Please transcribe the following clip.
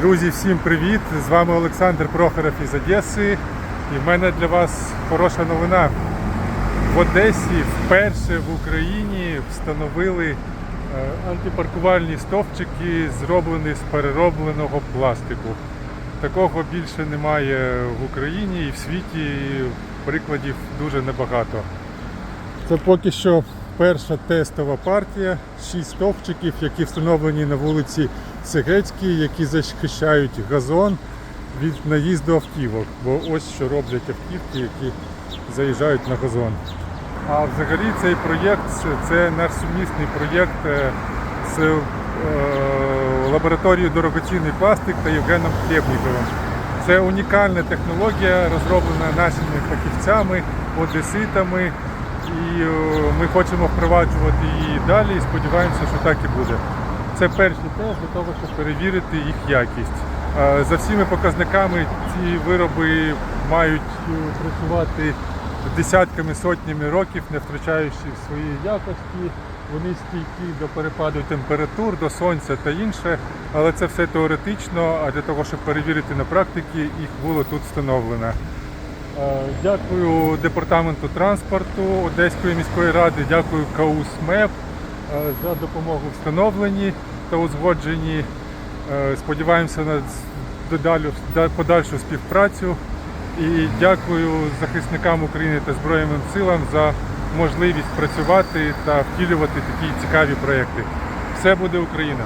Друзі, всім привіт! З вами Олександр Прохоров із Одеси. І в мене для вас хороша новина. В Одесі вперше в Україні встановили е, антипаркувальні стовпчики, зроблені з переробленого пластику. Такого більше немає в Україні і в світі прикладів дуже небагато. Це поки що перша тестова партія, шість стовпчиків, які встановлені на вулиці Сегецькій, які захищають газон від наїзду автівок. Бо ось що роблять автівки, які заїжджають на газон. А взагалі цей проєкт це наш сумісний проєкт е, з е, лабораторією дорогоцінний пластик та Євгеном Хлєбніковим. Це унікальна технологія, розроблена нашими фахівцями, одеситами. І е, ми хочемо впроваджувати її далі і сподіваємося, що так і буде. Це перший тест для того, щоб перевірити їх якість. Е, За всіми показниками ці вироби мають е, працювати десятками, сотнями років, не втрачаючи свої якості. Вони стійкі до перепаду температур, до сонця та інше, але це все теоретично, а для того, щоб перевірити на практиці, їх було тут встановлено. Е, Дякую департаменту транспорту Одеської міської ради, дякую КАУС МЕП е, за допомогу встановленні та узгодженні. Е, Сподіваємося на подальшу співпрацю. І дякую захисникам України та Збройним силам за можливість працювати та втілювати такі цікаві проекти. Все буде Україна!